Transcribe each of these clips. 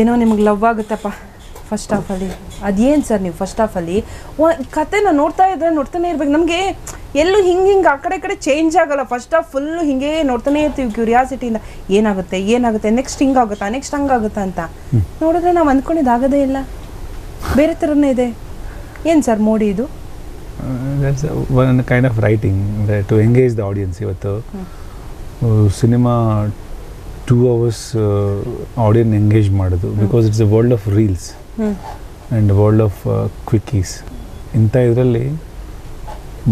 ಏನೋ ನಿಮಗೆ love ಆಗುತ್ತಪ್ಪ first ಹಾಫಲ್ಲಿ ಅದೇನು ಸರ್ ನೀವು ಫಸ್ಟ್ ಹಾಫಲ್ಲಿ ಕತೆನ ನೋಡ್ತಾ ಇದ್ರೆ ನೋಡ್ತಾನೆ ಇರ್ಬೇಕು. ನಮಗೆ ಎಲ್ಲೂ ಹಿಂಗೆ ಹಿಂಗೆ ಆ ಕಡೆ ಕಡೆ ಚೇಂಜ್ ಆಗಲ್ಲ. ಫಸ್ಟ್ ಹಾಫ್ ಫುಲ್ಲು ಹಿಂಗೆ ನೋಡ್ತಾನೆ ಇರ್ತೀವಿ ಕ್ಯೂರಿಯಾಸಿಟಿಯಿಂದ ಏನಾಗುತ್ತೆ ಏನಾಗುತ್ತೆ ನೆಕ್ಸ್ಟ್ ಹಿಂಗಾಗುತ್ತಾ ನೆಕ್ಸ್ಟ್ ಹಂಗಾಗುತ್ತಾ ಅಂತ. ನೋಡಿದ್ರೆ ನಾವು ಅಂದ್ಕೊಂಡಿದ್ದು ಆಗೋದೇ ಇಲ್ಲ. ಬೇರೆ ಥರನೇ ಇದೆ. ಏನು ಸರ್ ಮೋಡಿ ಇದು? That's one kind of writing to engage the audience ಇವತ್ತು. Cinema two hours audience engage ಮಾಡೋದು. Because it's a world of reels and world of quickies ಇಂಥ ಇದರಲ್ಲಿ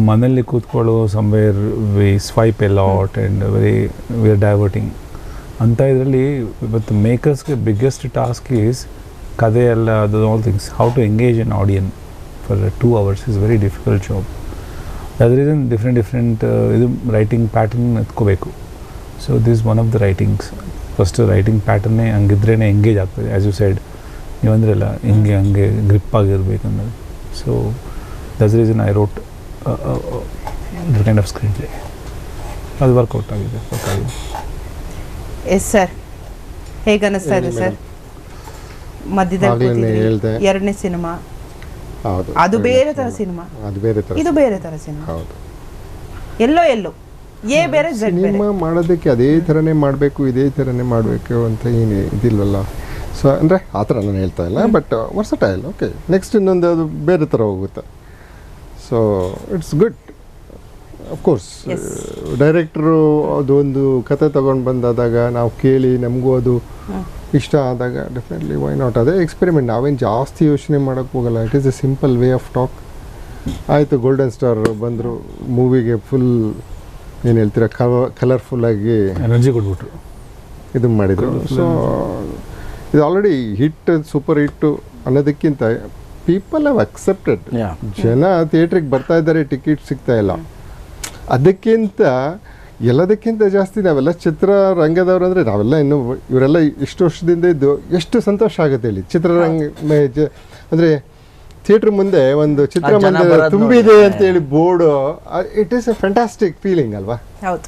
ಮನೆಯಲ್ಲಿ ಕೂತ್ಕೊಳ್ಳೋ somewhere we swipe a lot and very we are diverting ಅಂಥ ಇದರಲ್ಲಿ ಇವತ್ತು ಮೇಕರ್ಸ್ಗೆ biggest task is ಕಥೆ ಎಲ್ಲ ಅದು all things how to engage an audience for two hours is very difficult job ಅದ್ರ ರೀಸನ್ ಡಿಫ್ರೆಂಟ್ ಡಿಫ್ರೆಂಟ್ ಇದು writing pattern ಎತ್ಕೋಬೇಕು. So this one of the writings first writing ಪ್ಯಾಟರ್ನೇ ಹಂಗಿದ್ರೇ engage ಆಗ್ತದೆ. As you said ನೀವು ಅಂದ್ರಲ್ಲ ಹಿಂಗೆ ಹಂಗೆ grip ಆಗಿರ್ಬೇಕು ಅನ್ನೋದು. So that's reason I wrote kind of screen play ಅದು ವರ್ಕೌಟ್ ಆಗಿದೆ ವರ್ಕ್ ಆಗಿದೆ. ಎಸ್ ಸರ್ ಹೇಗೆ ಅನ್ನಿಸ್ತಾ ಇದೆ ಸರ್ ಮಧ್ಯದಲ್ಲಿ. ಎರಡನೇ ಸಿನಿಮಾ? ಹೌದು. ಅದು ಬೇರೆ ಥರ ಸಿನಿಮಾ. ಅದು ಬೇರೆ ಥರ ಇದು ಬೇರೆ ಥರ ಸಿನಿಮಾ. ಹೌದು. ಎಲ್ಲೋ ಎಲ್ಲೋ. ಎ ಬೇರೆ ಸಿನಿಮಾ ಮಾಡೋದಕ್ಕೆ ಅದೇ ಥರನೇ ಮಾಡಬೇಕು ಇದೇ ಥರನೇ ಮಾಡಬೇಕು ಅಂತ ಏನು ಇದಿಲ್ಲಲ್ಲ. ಸೊ ಅಂದರೆ ಆ ಥರ ನಾನು ಹೇಳ್ತಾ ಇಲ್ಲ ಬಟ್ ವರ್ಸಟೈಲ್ ಓಕೆ ನೆಕ್ಸ್ಟ್ ಇನ್ನೊಂದು ಅದು ಬೇರೆ ಥರ ಹೋಗುತ್ತೆ. So it's good of course. ಡೈರೆಕ್ಟ್ರು ಅದೊಂದು ಕತೆ ತಗೊಂಡು ಬಂದಾದಾಗ ನಾವು ಕೇಳಿ ನಮಗೂ ಅದು ಇಷ್ಟ ಆದಾಗ ಡೆಫಿನೆಟ್ಲಿ ವೈ ನಾಟ್ ಅದೇ ಎಕ್ಸ್ಪೆರಿಮೆಂಟ್ ನಾವೇನು ಜಾಸ್ತಿ ಯೋಚನೆ ಮಾಡೋಕ್ಕೆ ಹೋಗಲ್ಲ. It is a simple way of talk ಆಯಿತು ಗೋಲ್ಡನ್ ಸ್ಟಾರ್ ಬಂದರು ಮೂವಿಗೆ ಫುಲ್ ಏನು ಹೇಳ್ತೀರಾ ಕಲರ್ಫುಲ್ಲಾಗಿ ಎನರ್ಜಿ ಕೊಟ್ಬಿಟ್ರು. ಇದು ಮಾಡಿದರು. ಸೊ ಇದು ಆಲ್ರೆಡಿ ಹಿಟ್ ಸೂಪರ್ ಹಿಟ್ಟು ಅನ್ನೋದಕ್ಕಿಂತ ಪೀಪಲ್ ಹ್ಯಾವ್ ಅಕ್ಸೆಪ್ಟೆಡ್. ಜನ ಥಿಯೇಟ್ರಿಗೆ ಬರ್ತಾ ಇದ್ದಾರೆ ಟಿಕೆಟ್ ಸಿಗ್ತಾ ಇಲ್ಲ. ಅದಕ್ಕಿಂತ ಎಲ್ಲದಕ್ಕಿಂತ ಜಾಸ್ತಿ ನಾವೆಲ್ಲ ಚಿತ್ರರಂಗದವ್ರು ಅಂದರೆ ನಾವೆಲ್ಲ ಇನ್ನು ಇವರೆಲ್ಲ ಇಷ್ಟು ವರ್ಷದಿಂದ ಇದ್ದು ಎಷ್ಟು ಸಂತೋಷ ಆಗುತ್ತೆ ಇಲ್ಲಿ. ಚಿತ್ರರಂಗ ಅಂದರೆ ಥಿಯೇಟ್ರ್ ಮುಂದೆ ಒಂದು ಚಿತ್ರಮಂದಿರ ತುಂಬಿದೆ ಅಂತ ಹೇಳಿ board it is a fantastic feeling ಅಲ್ವಾ? ಹೌದು.